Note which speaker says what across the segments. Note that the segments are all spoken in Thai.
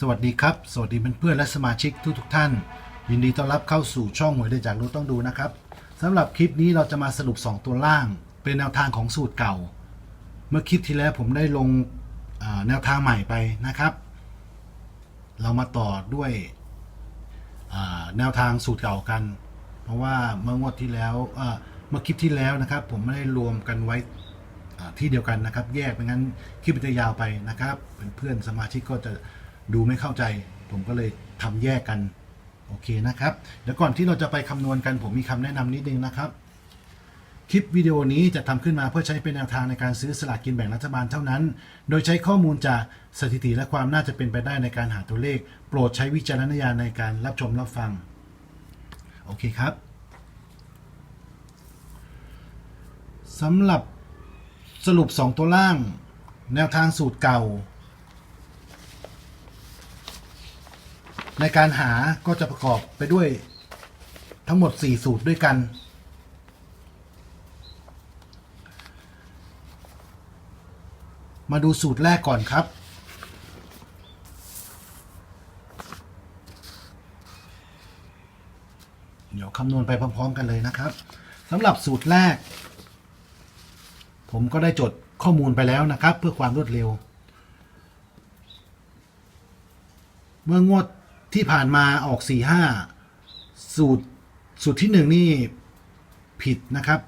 Speaker 1: สวัสดีครับ สวัสดีเพื่อนๆและสมาชิกทุกทท่าน ยินดีต้อนรับเข้าสู่ช่องหวยเดือจากรู้ต้องดูนะครับสำหรับคลิปนี้เราจะมาสรุป 2 ตัวล่าง เป็นแนวทางของสูตรเก่า เมื่อคลิปที่แล้วผมได้ลงแนวทางใหม่ไปนะครับ เรามาต่อด้วยแนวทางสูตรเก่ากัน เพราะว่าเมื่องวดที่แล้วเมื่อคลิปที่แล้วนะครับ ผมไม่ได้รวมกันไว้ที่เดียวกันนะครับ แยกไม่งั้นคลิปมันจะยาวไปนะครับเพื่อนๆสมาชิกก็จะ ดูไม่เข้าใจ ผมก็เลยทำแยกกันโอเคนะครับเดี๋ยวก่อนที่เราจะไปคำนวณกันผมมีคำแนะนำนิดนึงนะครับ คลิปวิดีโอนี้จะทำขึ้นมาเพื่อใช้เป็นแนวทางในการซื้อสลากกินแบ่งรัฐบาลเท่านั้น โดยใช้ข้อมูลจากสถิติและความน่าจะเป็นไปได้ในการหาตัวเลข โปรดใช้วิจารณญาณในการรับชมรับฟังโอเคครับสำหรับสรุป 2 ตัวล่าง แนวทางสูตรเก่า ในการหาก็จะประกอบไปด้วยทั้งหมด 4 สูตรด้วยกัน มาดูสูตรแรกก่อนครับ เดี๋ยวคำนวณไปพร้อม ๆ กันเลยนะครับสำหรับสูตรแรก ผมก็ได้จดข้อมูลไปแล้วนะครับ เพื่อความรวดเร็ว เมื่องวด ที่ผ่านมาออก4 5สูตรสูตรที่หนึ่งนี่ผิดนะครับ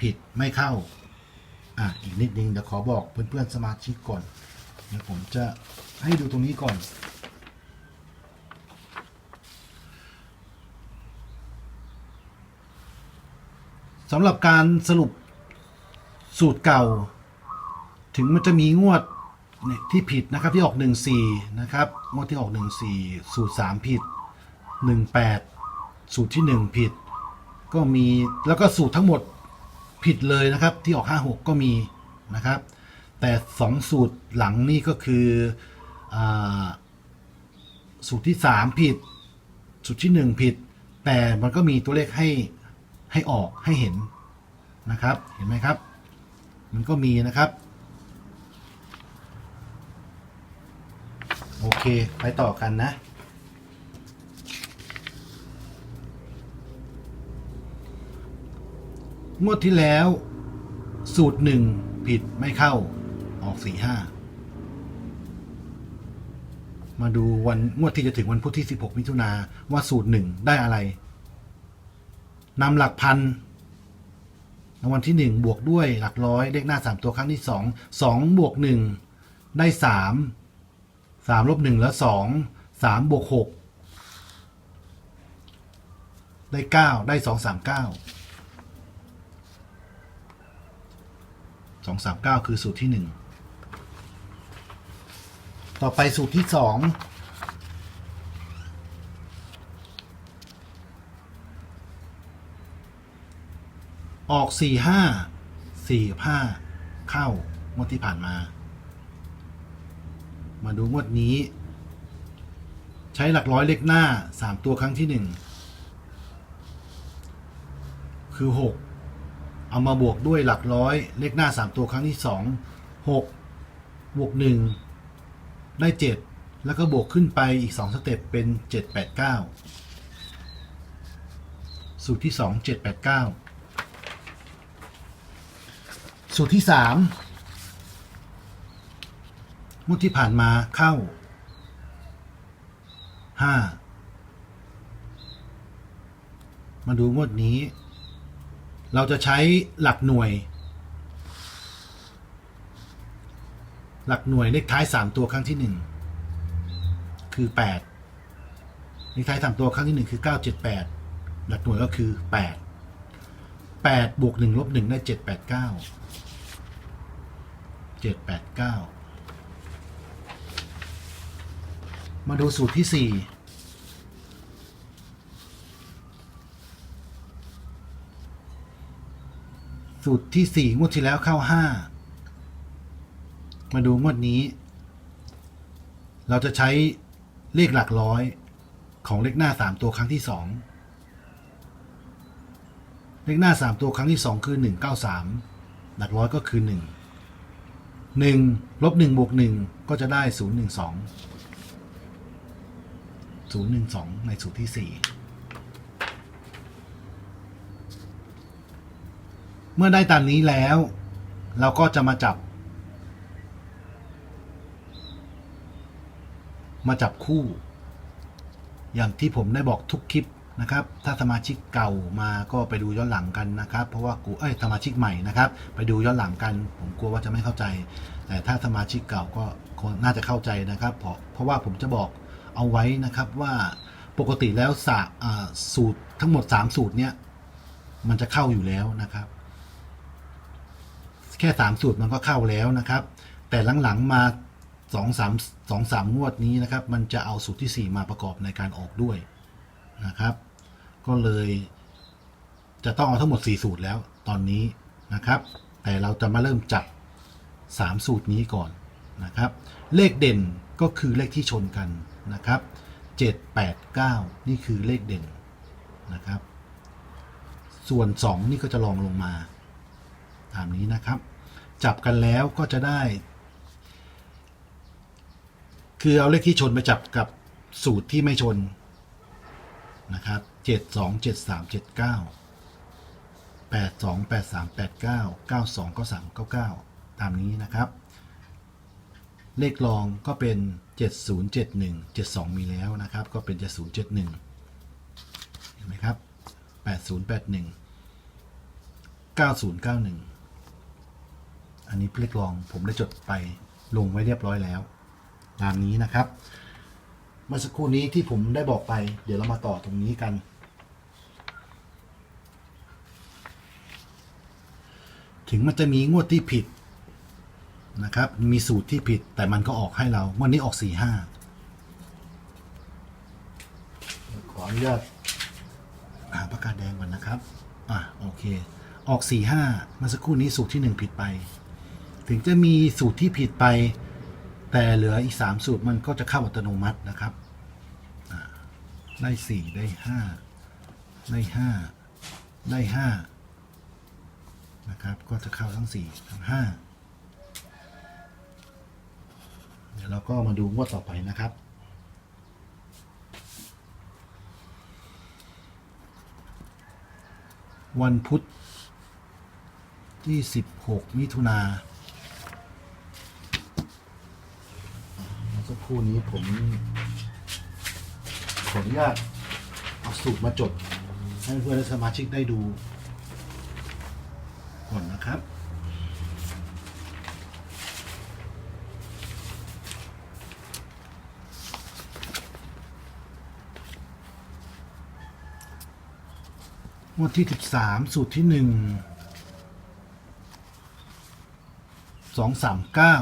Speaker 1: ผิดไม่เข้า อะอีกนิดนึงเดี๋ยวขอบอกเพื่อนๆสมาชิกก่อนเดี๋ยวผมจะให้ดูตรงนี้ก่อนสำหรับการสรุปสูตรเก่า ถึงมันจะมีงวด เนี่ยที่ผิดนะครับที่ออก 14 นะครับงวดที่ออก 14 สูตร 3 ผิด 18 สูตรที่ 1 ผิด ก็มีแล้วก็สูตรทั้งหมดผิดเลยนะครับ ที่ออก 56 ก็มีนะครับ แต่ 2 สูตรหลังนี่ก็คืออสูตรที่ 3 ผิด สูตรที่ 1 ผิด แต่มันก็มีตัวเลขให้ให้ออกให้เห็นนะครับ เห็นไหมครับ มันก็มีนะครับ โอเค ไปต่อกันนะ งวดที่แล้ว สูตรหนึ่งผิดไม่เข้า ออกสี่ห้า มาดูวันงวดที่จะถึงวันพุธที่ 16 มิถุนาว่าสูตรหนึ่งได้อะไรนำหลักพันรางวัลที่หนึ่งบวกด้วยหลักร้อยเลขหน้าสามตัวครั้งที่สองสองบวกหนึ่งได้สาม สามลบหนึ่งแล้วสองสามบวกหกได้เก้าได้สองสามเก้าสองสามเก้าคือสูตรที่หนึ่งต่อไปสูตรที่สองออกสี่ห้าสี่ห้าเข้างวดที่ผ่านมา มาดูงวดนี้ ใช้หลักร้อยเลขหน้าสามตัวครั้งที่หนึ่งคือหกเอามาบวกด้วยหลักร้อยเลขหน้าสามตัวครั้งที่สองหกบวกหนึ่งได้เจ็ดแล้วก็บวกขึ้นไปอีกสองสเต็ปเป็นเจ็ดแปดเก้าสูตรที่สองเจ็ดแปดเก้าสูตรที่สาม งวดที่ผ่านมาเข้าห้ามาดูงวดนี้ เราจะใช้หลักหน่วย หลักหน่วยเลขท้ายสามตัวครั้งที่หนึ่งคือแปดเลขท้ายสามตัวครั้งที่หนึ่งคือเก้าเจ็ดแปดหลักหน่วยก็คือแปดแปดบวกหนึ่งลบหนึ่งได้เจ็ดแปดเก้าเจ็ดแปดเก้า มาดูสูตรที่สี่สูตรที่สี่งวดที่แล้วเข้าห้ามาดูงวดนี้ เราจะใช้เลขหลักร้อยของเลขหน้าสามตัวครั้งที่สองเลขหน้าสามตัวครั้งที่สองคือหนึ่งเก้าสามหลักร้อยก็คือหนึ่งหนึ่งลบหนึ่งบวกหนึ่งก็จะได้ศูนย์หนึ่งสอง ศูนย์หนึ่งสองในสูตรที่สี่เมื่อได้ตามนี้แล้ว เราก็จะมาจับ มาจับคู่ อย่างที่ผมได้บอกทุกคลิปนะครับ ถ้าสมาชิกเก่ามาก็ไปดูย้อนหลังกันนะครับ เพราะว่ากูเอ้ยสมาชิกใหม่นะครับ ไปดูย้อนหลังกัน ผมกลัวว่าจะไม่เข้าใจ แต่ถ้าสมาชิกเก่าก็น่าจะเข้าใจนะครับ เพราะเพราะว่าผมจะบอก เอาไว้นะครับว่าปกติแล้วสสูตรทั้งหมด 3 สูตรเนี่ยมันจะเข้าอยู่แล้วนะครับ แค่สามสูตรมันก็เข้าแล้วนะครับ แต่หลังๆมาสองสามสองสามงวดนี้นะครับ มันจะเอาสูตรที่สี่มาประกอบในการออกด้วยนะครับ ก็เลยจะต้องเอาทั้งหมดสี่สูตรแล้วตอนนี้นะครับ แต่เราจะมาเริ่มจับสามสูตรนี้ก่อนนะครับ เลขเด่นก็คือเลขที่ชนกัน นะครับเจ็ดแปดเก้านี่คือเลขเด่นนะครับ ส่วนสองนี่ก็จะลองลงมา ตามนี้นะครับ จับกันแล้วก็จะได้ คือเอาเลขที่ชนไปจับกับสูตรที่ไม่ชนนะครับเจ็ดสองเจ็ดสามเจ็ดเก้าแปดสองแปดสามแปดเก้าเก้าสองเก้าสามเก้าเก้าตามนี้นะครับ เลขรองก็เป็น จ็ดศูนย์เจ็ดหนึ่งเจ็ดสองมีแล้วนะครับ ก็เป็นเจ็ดศูนย์เจ็ดหนึ่งเห็นไหมครับแปดศูนย์แปดหนึ่ง9091 อันนี้เลขรองผมได้จดไปลงไว้เรียบร้อยแล้ว ตามนี้นะครับ เมื่อสักครู่นี้ที่ผมได้บอกไป เดี๋ยวเรามาต่อตรงนี้กัน ถึงมันจะมีงวดที่ผิด นะครับ มีสูตรที่ผิดแต่มันก็ออกให้เรา วันนี้ออก45ขออนุญาตหาปากกาแดงก่อนนะครับ อะโอเค ออก4 5เมื่อสักครู่นี้สูตรที่1ผิดไป ถึงจะมีสูตรที่ผิดไป แต่เหลืออีก3สูตรมันก็จะเข้าอัตโนมัตินะครับได้4ได้5ได้5ได้5นะครับ ก็จะเข้าทั้ง4ทั้ง5 เดี๋ยวเราก็มาดูงวดต่อไปนะครับ วันพุธที่ 16 มิถุนาสักครู่นี้ผม ขออนุญาตเอาสูตรมาจด ให้เพื่อนสมาชิกได้ดูก่อนนะครับ งวดที่สิบสามสูตรที่หนึ่งสองสามเก้า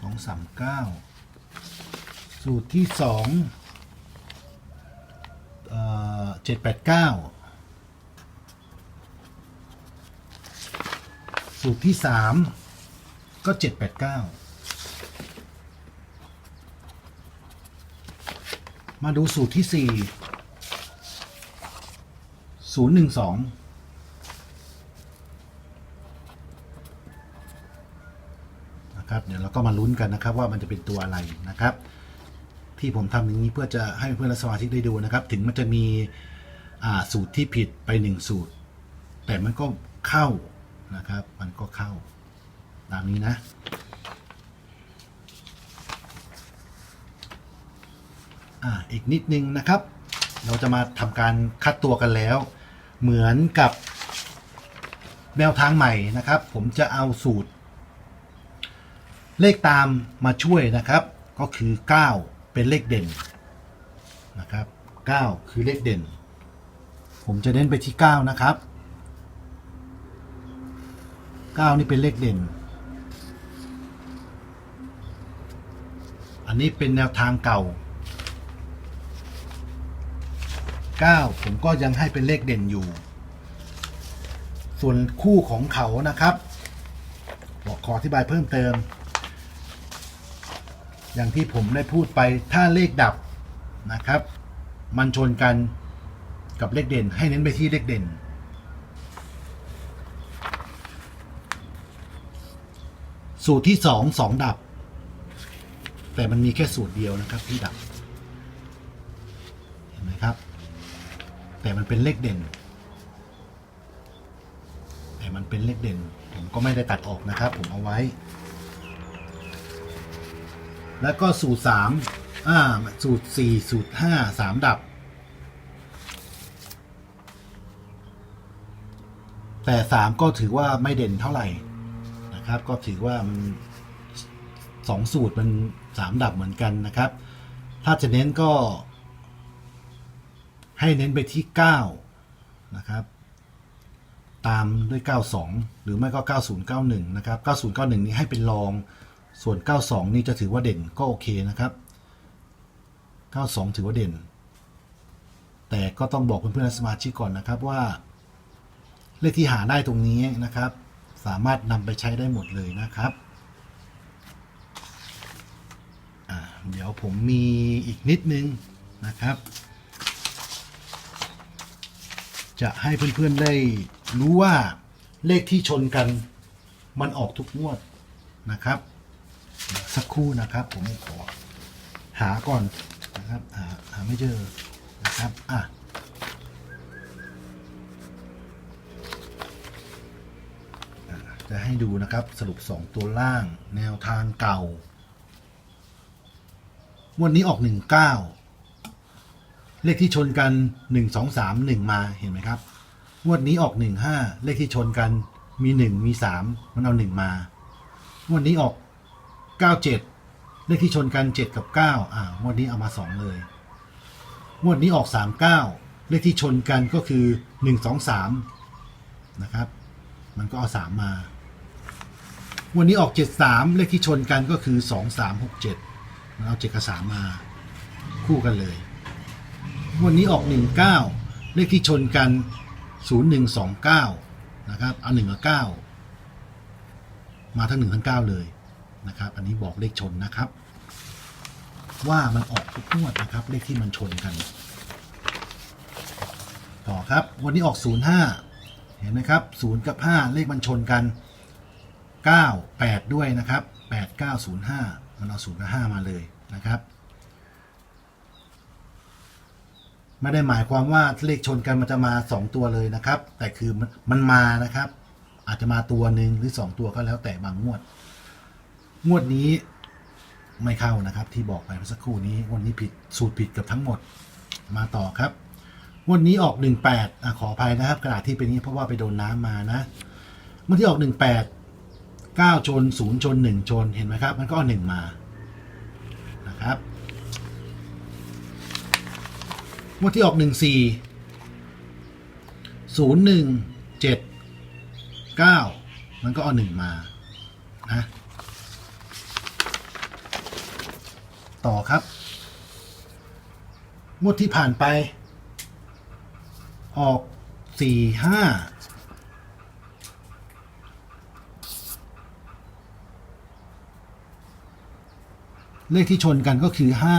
Speaker 1: สองสามเก้าสูตรที่สองเจ็ดแปดเก้าสูตรที่สามก็เจ็ดแปดเก้ามาดูสูตรที่สี่ ศูนย์หนึ่งสองนะครับเดี๋ยวเราก็มาลุ้นกันนะครับว่ามันจะเป็นตัวอะไรนะครับ ที่ผมทำอย่างนี้เพื่อจะให้เพื่อนสมาชิกได้ดูนะครับ ถึงมันจะมีสูตรที่ผิดไปหนึ่งสูตร แต่มันก็เข้านะครับ มันก็เข้าตามนี้นะอ่าอีกนิดนึงนะครับ เราจะมาทำการคัดตัวกันแล้ว เหมือนกับแนวทางใหม่นะครับ ผมจะเอาสูตร เลขตามมาช่วยนะครับ ก็คือ 9 เป็นเลขเด่นนะครับ 9 คือเลขเด่น ผมจะเน้นไปที่ 9 นะครับ 9 นี่เป็นเลขเด่น อันนี้เป็นแนวทางเก่า 9 ผมก็ยังให้เป็นเลขเด่นอยู่ ส่วนคู่ของเขานะครับบอกขออธิบายเพิ่มเติม อย่างที่ผมได้พูดไปถ้าเลขดับนะครับ มันชนกันกับเลขเด่น ให้เน้นไปที่เลขเด่น สูตรที่สองสองดับ แต่มันมีแค่สูตรเดียวนะครับที่ดับ เห็นไหมครับ แต่มันเป็นเลขเด่น แต่มันเป็นเลขเด่น ผมก็ไม่ได้ตัดออกนะครับ ผมเอาไว้ แล้วก็สูตรสามอ่า สูตรสี่สูตรห้าสามดับ แต่สามก็ถือว่าไม่เด่นเท่าไหร่นะครับ ก็ถือว่ามันสองสูตรมันสามดับเหมือนกันนะครับ ถ้าจะเน้นก็ ให้เน้นไปที่ 9 นะครับ ตามด้วย 92 หรือไม่ก็ 9091 นะครับ 9091 นี้ให้เป็นรอง ส่วน 92 นี่จะถือว่าเด่นก็โอเคนะครับ 92 ถือว่าเด่น แต่ก็ต้องบอกเพื่อนๆสมาชิกก่อนนะครับว่า เลขที่หาได้ตรงนี้นะครับ สามารถนำไปใช้ได้หมดเลยนะครับเดี๋ยวผมมีอีกนิดนึงนะครับ จะให้เพื่อนๆได้รู้ว่าเลขที่ชนกันมันออกทุกงวดนะครับ สักครู่นะครับผมขอหาก่อนนะครับหาหาไม่เจอนะครับอะจะให้ดูนะครับสรุป 2 ตัวล่างแนวทางเก่างวันนี้ออก 19 เลขที่ชนกัน1 2 3 1มาเห็นไหมครับงวดนี้ออก1 5เลขที่ชนกันมี1มี3มันเอา1มางวดนี้ออก97เลขที่ชนกัน7กับ9อ่างวดนี้เอามา2เลยงวดนี้ออก39เลขที่ชนกันก็คือ1 2 3นะครับ มันก็เอา3มาวันนี้ออก73เลขที่ชนกันก็คือ2 3 6 7มันเอา7กับ3มาคู่กันเลย วันนี้ออก 19 เลขที่ชนกัน 0129 นะครับ เอา1กับ9มาทั้ง1ทั้ง9เลยนะครับ อันนี้บอกเลขชนนะครับ ว่ามันออกทุกงวดนะครับ เลขที่มันชนกัน ต่อครับ วันนี้ออก 05 เห็นไหมครับ 0 กับ 5 เลขมันชนกัน 9 8 ด้วยนะครับ 8 9 0 5 มันเอา0กับ5มาเลยนะครับ ไม่ได้หมายความว่าเลขชนกันมันจะมา 2 ตัวเลยนะครับ แต่คือมันมานะครับ อาจจะมาตัวหนึ่งหรือ 2 ตัวก็แล้วแต่บางงวด งวดนี้ไม่เข้านะครับ ที่บอกไปเมื่อสักครู่นี้งวันนี้ผิดสูตรผิดกับทั้งหมดมาต่อครับงวันนี้ออก 18อะขออภัยนะครับ กระดาษที่เป็นนี้เพราะว่าไปโดนน้ำมานะเมื่อที่ออก 18 9 ชน 0 ชน 1 ชนเห็นไหมครับ มันก็เอา1มานะครับ งวดที่ออกหนึ่งสี่ศูนย์หนึ่งเจ็ดเก้ามันก็เอาหนึ่งมา นะ ต่อครับงวดที่ผ่านไป ออกสี่ห้าเลขที่ชนกันก็คือห้า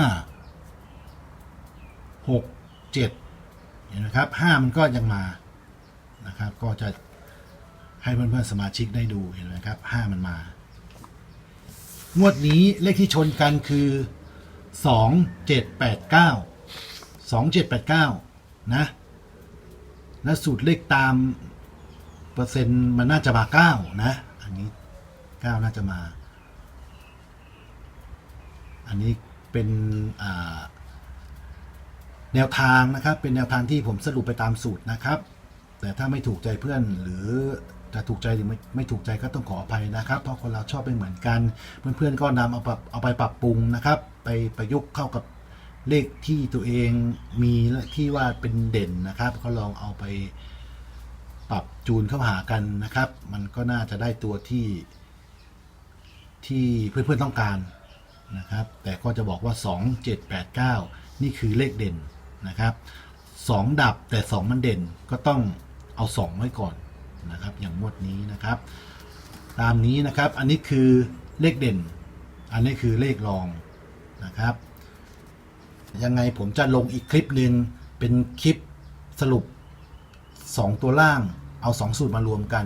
Speaker 1: หก เจ็ดเห็นไหมครับห้ามันก็ยังมานะครับ ก็จะให้เพื่อนๆสมาชิกได้ดูเห็นไหมครับห้ามันมา งวดนี้เลขที่ชนกันคือสองเจ็ดแปดเก้าสองเจ็ดแปดเก้านะและสูตรเลขตามเปอร์เซ็นต์มันน่าจะมาเก้านะ อันนี้เก้าน่าจะมา อันนี้เป็นอ่า แนวทางนะครับ เป็นแนวทางที่ผมสรุปไปตามสูตรนะครับ แต่ถ้าไม่ถูกใจเพื่อนหรือจะถูกใจหรือไม่ไม่ถูกใจก็ต้องขออภัยนะครับ เพราะคนเราชอบไม่เหมือนกัน เพื่อนๆก็นำเอาปรับเอาไปปรับปรุงนะครับ ไปประยุกต์เข้ากับเลขที่ตัวเองมีและที่ว่าเป็นเด่นนะครับก็ลองเอาไปปรับจูนเข้าหากันนะครับ มันก็น่าจะได้ตัวที่ ที่เพื่อนๆต้องการนะครับ แต่ก็จะบอกว่า 2 7 8 9 นี่คือเลขเด่น นะครับ2ดับแต่2มันเด่นก็ต้องเอา2ไว้ก่อนนะครับอย่างงวดนี้นะครับ ตามนี้นะครับอันนี้คือเลขเด่น อันนี้คือเลขรองนะครับ ยังไงผมจะลงอีกคลิปหนึ่งเป็นคลิปสรุป 2 ตัวล่างเอา2สูตรมารวมกัน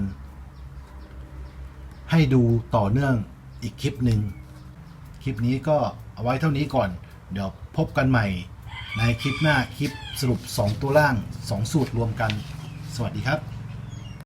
Speaker 1: ให้ดูต่อเนื่องอีกคลิปหนึ่งคลิปนี้ก็เอาไว้เท่านี้ก่อน เดี๋ยวพบกันใหม่ ในคลิปหน้าคลิปสรุป 2 ตัวล่าง 2 สูตรรวมกัน สวัสดีครับ